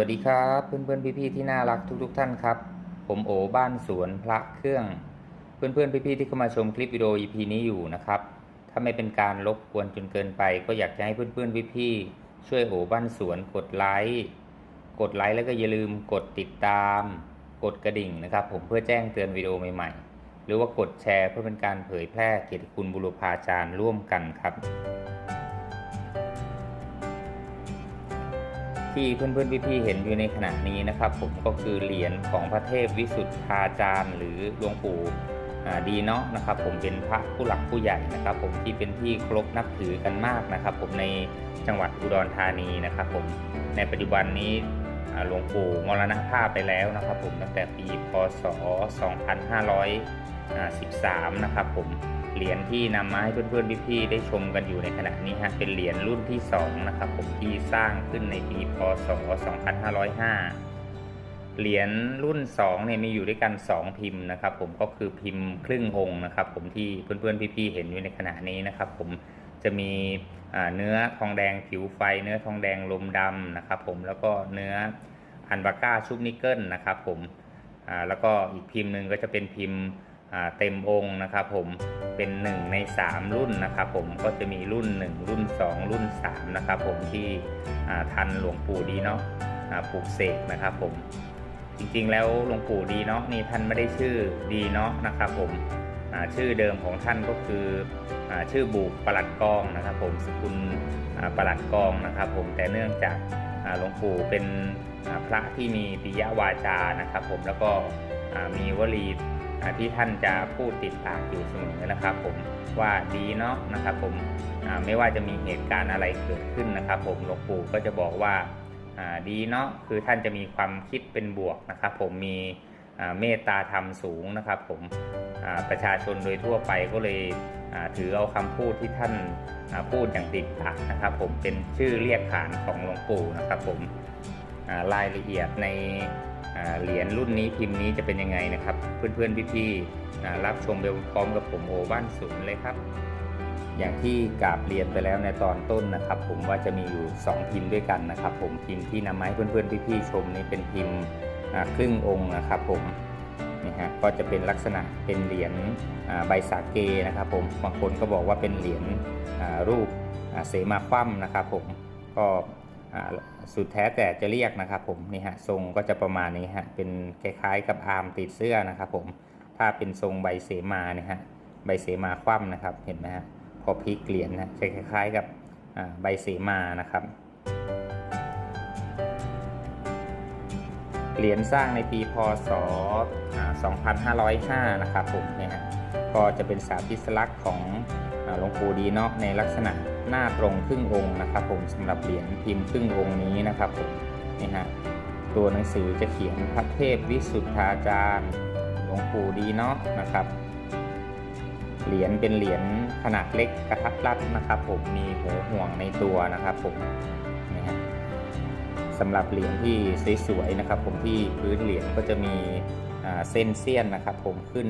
สวัสดีครับเพื่อนๆพี่ๆที่น่ารักทุก ๆ ท่านครับ ผมโอบ้านสวนพระเครื่อง เพื่อนๆพี่ๆที่เข้ามาชมคลิปวิดีโอ EP นี้อยู่นะครับ ถ้าไม่เป็นการรบกวนจนเกินไป ก็อยากจะให้เพื่อนๆพี่ๆช่วยโอบ้านสวนกดไลค์กดไลค์แล้วก็อย่าลืมกดติดตาม กดกระดิ่งนะครับ ผมเพื่อแจ้งเตือนวิดีโอใหม่ๆ หรือว่ากดแชร์เพื่อเป็นการเผยแพร่เกียรติคุณบุรพาจารย์ร่วมกันครับ ที่เพื่อนๆพี่ๆเห็นอยู่ในขณะนี้นะครับ ผมก็คือเหรียญของพระเทพวิสุทธาจารย์หรือหลวงปู่ดีเนาะนะครับ ผมเป็นพระผู้หลักผู้ใหญ่นะครับ ผมที่เป็นที่เคารพนับถือกันมากนะครับ ผมในจังหวัดอุดรธานีนะครับ ผมในปัจจุบันนี้หลวงปู่มรณภาพไปแล้วนะครับ ผมตั้งแต่ปีพศ 2513 นะครับ ผม เหรียญที่นำมาให้เพื่อนๆพี่ๆได้ชมกันอยู่ในขณะนี้ฮะเป็นเหรียญรุ่นที่2นะครับผมที่สร้างขึ้นในปีพศ 2505 เหรียญรุ่น2เนี่ยมีอยู่ด้วยกัน 2 พิมพ์นะครับ ผมก็คือพิมพ์ครึ่งองค์นะครับ ผมที่เพื่อนๆพี่ๆเห็นอยู่ในขณะนี้นะครับ ผมจะมีเนื้อทองแดงผิวไฟ เนื้อทองแดงลมดำนะครับ ผมแล้วก็เนื้ออันบาก้าชุบนิกเกิลนะครับ ผมแล้วก็อีกพิมพ์หนึ่งก็จะเป็นพิมพ์ เต็มองค์นะครับผมเป็น 1 ใน 3 รุ่นนะครับผมก็จะมีรุ่น 1 รุ่น 2 รุ่น3นะครับผมที่อ่าทันหลวงปู่ดีเนาะปลูกเสกนะครับผมจริงๆแล้วหลวงปู่ดีเนาะนี่ท่านไม่ได้ชื่อดีเนาะนะครับผมชื่อเดิมของท่านก็คืออชื่อบุกประหลัดกองนะครับผมสกุลประหลัดกองนะครับผมแต่เนื่องจากหลวงปู่เป็นพระที่มีปิยวาจานะครับผมแล้วก็มีวลี ที่ท่านจะพูดติดปากอยู่เสมอนะครับ ผมว่าดีเนาะนะครับ ผมไม่ว่าจะมีเหตุการณ์อะไรเกิดขึ้นนะครับ ผมหลวงปู่ก็จะบอกว่าดีเนาะคือท่านจะมีความคิดเป็นบวกนะครับ ผมมีเมตตาธรรมสูงนะครับ ผมประชาชนโดยทั่วไปก็เลยถือเอาคำพูดที่ท่านพูดอย่างติดปากนะครับ ผมเป็นชื่อเรียกขานของหลวงปู่นะครับ ผมรายละเอียดใน เหรียญรุ่นนี้พิมพ์นี้จะเป็นยังไงนะครับ เพื่อนๆพี่ๆอ่ารับชมไปพร้อมกับผมโอบ้านศูนย์เลยครับ อย่างที่กราบเรียนไปแล้วในตอนต้นนะครับ ผมว่าจะมีอยู่ 2 พิมพ์ด้วยกันนะครับ ผมพิมพ์ที่นำมาให้เพื่อนๆพี่ๆชมนี่เป็นพิมพ์ครึ่งองค์นะครับ ผมนี่ฮะก็จะเป็นลักษณะเป็นเหรียญใบสาเกนะครับ ผมบางคนก็บอกว่าเป็นเหรียญรูปเสมาคว่ำนะครับ ผมก็ สุดแท้แต่จะเรียกนะครับผมนี่ฮะทรงก็จะประมาณนี้ฮะเป็นคล้ายๆกับอาร์มติดเสื้อนะครับผมถ้าเป็นทรงใบเสมาเนี่ยฮะใบเสมาคว่ำนะครับเห็นไหมฮะพอพลิกเหรียญนะจะคล้ายๆกับใบเสมานะครับเหรียญสร้างในปีพศอ่า2505 นะครับผมเนี่ยฮะ ก็จะเป็นสาธิสลักษณ์ของหลวงปู่ดีเนาะในลักษณะหน้าตรงครึ่งองค์นะครับ ผมสำหรับเหรียญพิมพ์ครึ่งองค์นี้นะครับผมนี่ฮะตัวหนังสือจะเขียนพระเทพวิสุทธาจารย์หลวงปู่ดีเนาะนะครับ เหรียญเป็นเหรียญขนาดเล็กกระทัดรัดนะครับ ผมมีหัวห่วงในตัวนะครับ ผมนี่ฮะสำหรับเหรียญที่สวยๆนะครับ ผมที่พื้นเหรียญก็จะมีเส้นเสี้ยนนะครับ ผมขึ้น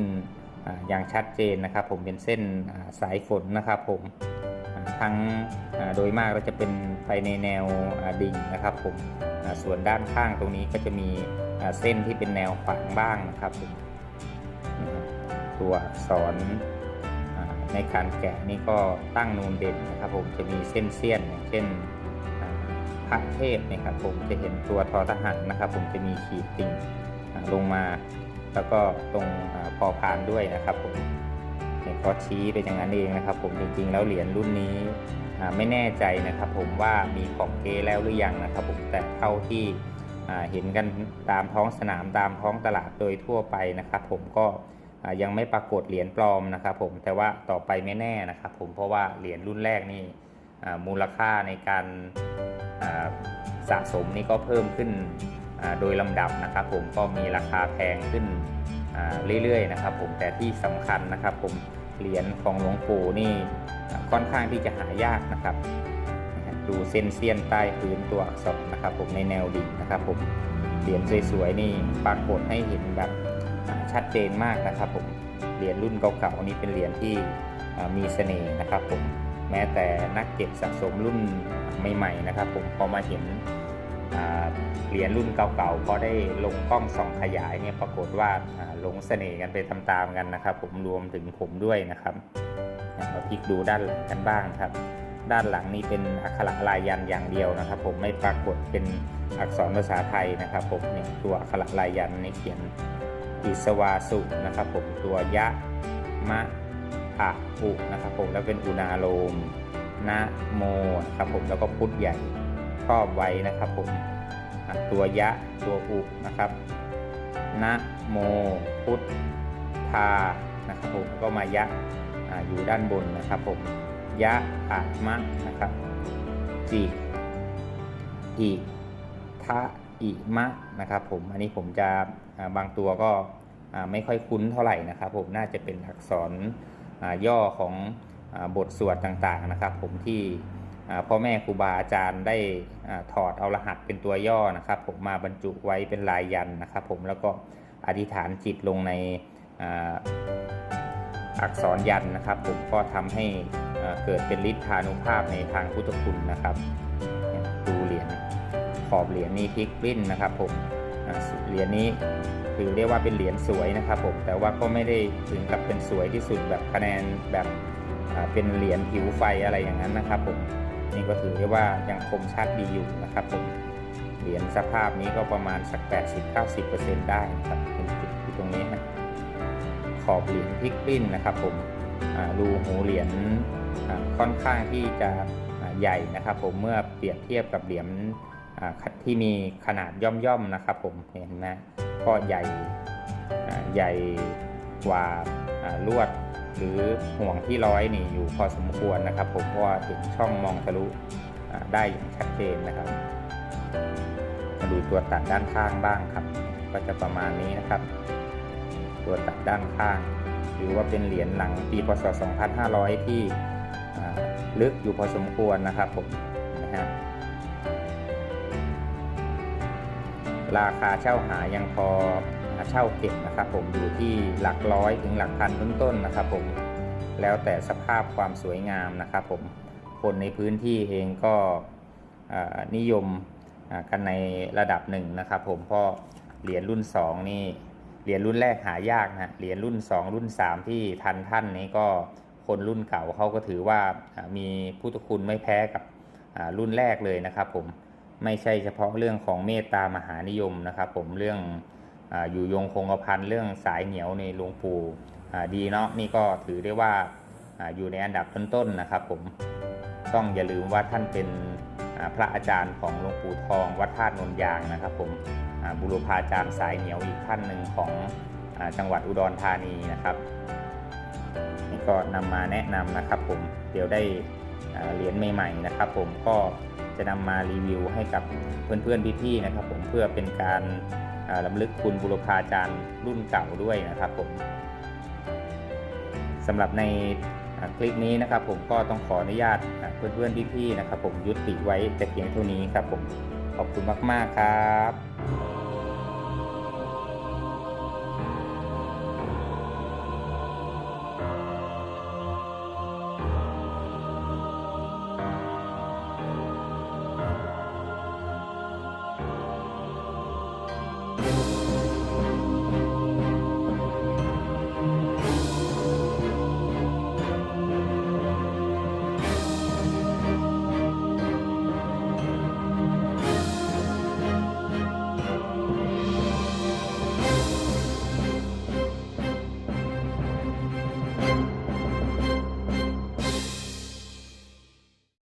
อย่างชัดเจนนะครับ ผมเป็นเส้นสายฝนนะครับผมทั้งโดยมากก็จะเป็นไปในแนวดิ่งนะครับผมส่วนด้านข้างตรงนี้ก็จะมีเส้นที่เป็นแนวขวางบ้างนะครับผมตัวอักษรอ่าในการแกะนี่ก็ตั้งนูนเด่นนะครับผมจะมีเส้นเสี้ยนอย่างเช่นพระเทพนี่ยครับผมจะเห็นตัวทอทหารนะครับ ผมจะมีขีดติ่งลงมา แล้วก็ตรงพอพานด้วยนะครับผมเนี่ยก็ชี้ไปอย่างนั้นเองนะครับ ผมจริงๆ แล้วเหรียญรุ่นนี้ไม่แน่ใจนะครับ ผมว่ามีของเก๊แล้วหรือยังนะครับ ผมแต่เท่าที่เห็นกันตามท้องสนามตามท้องตลาดโดยทั่วไปนะครับ ผมก็ยังไม่ปรากฏเหรียญปลอมนะครับ ผมแต่ว่าต่อไปไม่แน่นะครับ ผมเพราะว่าเหรียญรุ่นแรกนี่มูลค่าในการสะสมนี่ก็เพิ่มขึ้น โดยลำดับนะครับผมก็มีราคาแพงขึ้นเรื่อยๆนะครับผมแต่ที่สำคัญนะครับผมเหรียญของหลวงปู่นี่ค่อนข้างที่จะหายากนะครับ ดูเส้นเสี้ยนใต้พื้นตัวอักษรนะครับผมในแนวดิ่งนะครับผมเหรียญสวยๆนี่ปรากฏให้เห็นแบบชัดเจนมากนะครับผมเหรียญรุ่นเก่าๆนี้เป็นเหรียญที่มีเสน่ห์นะครับผมแม้แต่นักเก็บสะสมรุ่นใหม่ๆนะครับผมพอมาเห็น เหรียญรุ่นเก่าๆพอได้ลงกล้องส่องขยายเนี่ยปรากฏว่าหลงเสน่ห์กันไปตามๆกันนะครับ ผมรวมถึงผมด้วยนะครับมาพลิกดูด้านหลังกันบ้างครับ ด้านหลังนี้เป็นอักขระลายยันอย่างเดียวนะครับ ผมไม่ปรากฏเป็นอักษรภาษาไทยนะครับ ผมเนี่ยตัวอักขระลายยันต์นี่เขียนอิสวาสุนะครับ ผมตัวยะมะอะอุนะครับ ผมแล้วเป็นอุณาโลมนะโมนะครับผมแล้วก็พุทธใหญ่ อบไว้นะครับผมตัวยะตัวอุนะครับนะโมพุทธานะครับผมก็มายะออยู่ด้านบนนะครับผมยะอะมะนะครับจิอิทะอิมะนะครับผมอันนี้ผมจะบางตัวก็ไม่ค่อยคุ้นเท่าไหร่นะครับผมน่าจะเป็นอักษรย่อของอบทสวดต่างๆนะครับผมที่ พ่อแม่ครูบาอาจารย์ได้ถอดเอารหัสเป็นตัวย่อนะครับ ผมมาบรรจุไว้เป็นลายยันนะครับ ผมแล้วก็อธิษฐานจิตลงในอักษรยันนะครับ ผมก็ทำให้เกิดเป็นฤทธานุภาพในทางพุทธคุณนะครับ ดูเหรียญขอบเหรียญนี้พลิกปลิ้นนะครับ ผมเหรียญนี้ถือได้ว่าเป็นเหรียญสวยนะครับ ผมแต่ว่าก็ไม่ได้ถึงกับเป็นสวยที่สุดแบบคะแนนแบบเป็นเหรียญผิวไฟอะไรอย่างนั้นนะครับ ผม นี่ก็ถือได้ว่ายังคมชัดดีอยู่นะครับผมเหรียญสภาพนี้ก็ประมาณสัก 80-90%ได้นะครับเป็นจุดที่ตรงนี้นะขอบเหรียญพลิกปิ้นนะครับผมรูหูเหรียญค่อนข้างที่จะใหญ่นะครับ ผมเมื่อเปรียบเทียบกับเหรียญที่มีขนาดย่อมๆนะครับ ผมเห็นไหมก็ใหญ่ใหญ่กว่าลวด หรือห่วงที่ร้อยนี่อยู่พอสมควรนะครับ ผมเพราะว่าเห็นช่องมองทะลุได้อย่างชัดเจนนะครับ มาดูตัวตัดด้านข้างบ้างครับ ก็จะประมาณนี้นะครับ ตัวตัดด้านข้างถือว่าเป็นเหรียญหลังปีพศ 2500 ที่อ่ลึกอยู่พอสมควรนะครับผมนะฮะราคาเช่าหายังพอ เช่าเก็บนะครับผมอยู่ที่หลักร้อยถึงหลักพันต้นๆนะครับผมแล้วแต่สภาพความสวยงามนะครับผมคนในพื้นที่เองก็นิยมกันในระดับหนึ่งนะครับผมเพราะเหรียญรุ่น 2 นี่เหรียญรุ่นแรกหายากนะเหรียญรุ่น 2 รุ่น 3 ที่ทันท่านนี้ก็คนรุ่นเก่าเขาก็ถือว่ามีพุทธคุณไม่แพ้กับรุ่นแรกเลยนะครับผมไม่ใช่เฉพาะเรื่องของเมตตามหานิยมนะครับผมเรื่อง อยู่ยงคงกระพันเรื่องสายเหนียวในหลวงปู่ดีเนาะนี่ก็ถือได้ว่าอยู่ในอันดับต้นๆนะครับผมต้องอย่าลืมว่าท่านเป็นพระอาจารย์ของหลวงปู่ทองวัดธาตุนนยางนะครับผมบุรุพาจารย์สายเหนียวอีกท่านหนึ่งของจังหวัดอุดรธานีนะครับนี่ก็นำมาแนะนำนะครับผมเดี๋ยวได้เหรียญใหม่ๆนะครับผมก็จะนำมารีวิวให้กับเพื่อนๆพี่ๆนะครับผมเพื่อเป็นการ ลำลึกคุณบุรพาจารย์รุ่นเก่าด้วยนะครับผมสำหรับในคลิปนี้นะครับ ผมก็ต้องขออนุญาตเพื่อนๆพี่ๆนะครับ ผมยุติไว้แต่เพียงเท่านี้ครับผมขอบคุณมากๆครับ